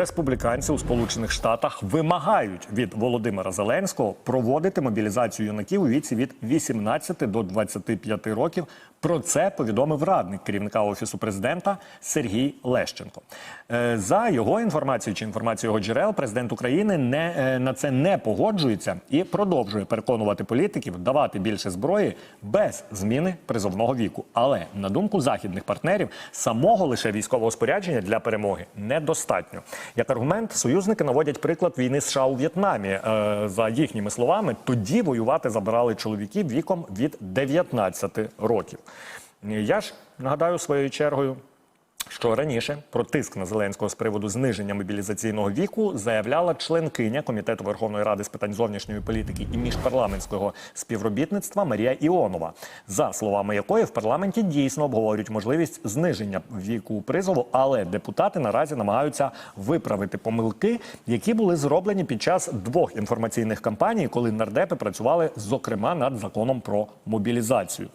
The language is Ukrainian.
Республіканці у Сполучених Штатах вимагають від Володимира Зеленського проводити мобілізацію юнаків у віці від 18 до 25 років. Про це повідомив радник керівника офісу президента Сергій Лещенко. Е, За його інформацією чи інформацією його джерел, президент України не е, на це не погоджується і продовжує переконувати політиків давати більше зброї без зміни призовного віку. Але на думку західних партнерів, самого лише військового спорядження для перемоги недостатньо. Як аргумент, союзники наводять приклад війни США у В'єтнамі. Е, За їхніми словами, тоді воювати забирали чоловіків віком від 19 років. Я ж нагадаю своєю чергою. Що раніше про тиск на Зеленського з приводу зниження мобілізаційного віку заявляла членкиня комітету Верховної Ради з питань зовнішньої політики і міжпарламентського співробітництва Марія Іонова, за словами якої в парламенті дійсно обговорюють можливість зниження віку призову, але депутати наразі намагаються виправити помилки, які були зроблені під час двох інформаційних кампаній, коли нардепи працювали зокрема над законом про мобілізацію.